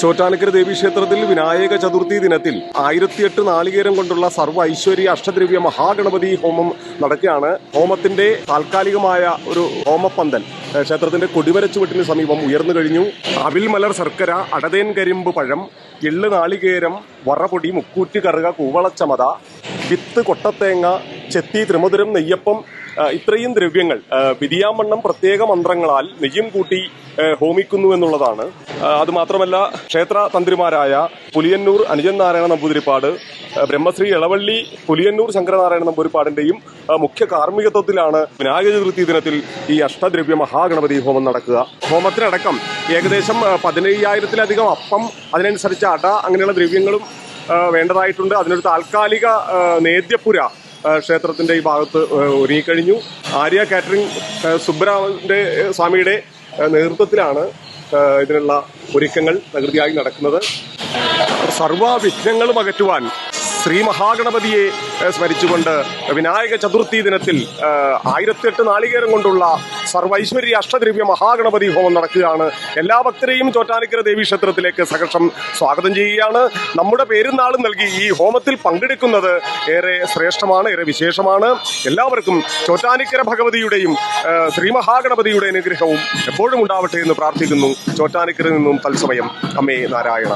ചോറ്റാനിക്കര ദേവീക്ഷേത്രത്തിൽ വിനായക ചതുർത്ഥി ദിനത്തിൽ ആയിരത്തിയെട്ട് നാളികേരം കൊണ്ടുള്ള സർവ ഐശ്വര്യ അഷ്ടദ്രവ്യ മഹാഗണപതി ഹോമം നടക്കുകയാണ്. ഹോമത്തിന്റെ താൽക്കാലികമായ ഒരു ഹോമപ്പന്തൽ ക്ഷേത്രത്തിന്റെ കൊടിവരച്ചുവെട്ടിന് സമീപം ഉയർന്നു കഴിഞ്ഞു. അവിൽമലർ ശർക്കര അടതേൻ കരിമ്പ് പഴം എള്ള് നാളികേരം വറപൊടി മുക്കൂറ്റി കറുക കൂവളച്ചമത വിത്ത് കൊട്ടത്തേങ്ങ ചെത്തി ത്രിമധുരം നെയ്യപ്പം ഇത്രയും ദ്രവ്യങ്ങൾ വിധിയാമണ്ണം പ്രത്യേക മന്ത്രങ്ങളാൽ നെയ്യും കൂട്ടി ഹോമിക്കുന്നു എന്നുള്ളതാണ്. അതുമാത്രമല്ല അത് മാത്രമല്ല ക്ഷേത്ര തന്ത്രിമാരായ പുലിയന്നൂർ അനുജൻ നാരായണ നമ്പൂതിരിപ്പാട് ബ്രഹ്മശ്രീ ഇളവള്ളി പുലിയന്നൂർ ശങ്കരനാരായണ നമ്പൂരിപ്പാടിന്റെയും മുഖ്യ കാർമ്മികത്വത്തിലാണ് വിനായക ചതുർത്ഥി ദിനത്തിൽ ഈ അഷ്ടദ്രവ്യ മഹാഗണപതി ഹോമം നടക്കുക. ഹോമത്തിനടക്കം ഏകദേശം പതിനയ്യായിരത്തിലധികം അപ്പം അതിനനുസരിച്ച് അട അങ്ങനെയുള്ള ദ്രവ്യങ്ങളും വേണ്ടതായിട്ടുണ്ട്. അതിനൊരു താൽക്കാലിക നേദ്യപ്പുര ക്ഷേത്രത്തിന്റെ ഈ ഭാഗത്ത് ഒരുങ്ങിക്കഴിഞ്ഞു. ആര്യ കാറ്ററിംഗ് സുബ്രാവന്റെ സ്വാമിയുടെ നേതൃത്വത്തിലാണ് ഇതിനുള്ള ഒരുക്കങ്ങൾ പ്രകൃതിയായി നടക്കുന്നത്. സർവ വിഘ്നങ്ങളും അകറ്റുവാൻ ശ്രീ മഹാഗണപതിയെ സ്മരിച്ചുകൊണ്ട് വിനായക ചതുർത്ഥി ദിനത്തിൽ ആ, ആയിരത്തിയെട്ട് നാളികേരം കൊണ്ടുള്ള സർവൈശ്വര്യ അഷ്ടദ്രവ്യ മഹാഗണപതി ഹോമം നടക്കുകയാണ്. എല്ലാ ഭക്തരെയും ചോറ്റാനിക്കര ദേവി ക്ഷേത്രത്തിലേക്ക് സഹർഷം സ്വാഗതം ചെയ്യുകയാണ്. നമ്മുടെ പേരും നാളും നൽകി ഈ ഹോമത്തിൽ പങ്കെടുക്കുന്നത് ഏറെ ശ്രേഷ്ഠമാണ് ഏറെ വിശേഷമാണ്. എല്ലാവർക്കും ചോറ്റാനിക്കര ഭഗവതിയുടെയും ശ്രീ മഹാഗണപതിയുടെ അനുഗ്രഹവും എപ്പോഴും ഉണ്ടാവട്ടെ എന്ന് പ്രാർത്ഥിക്കുന്നു. ചോറ്റാനിക്കരയിൽ നിന്നും തത്സമയം. അമ്മേ നാരായണ.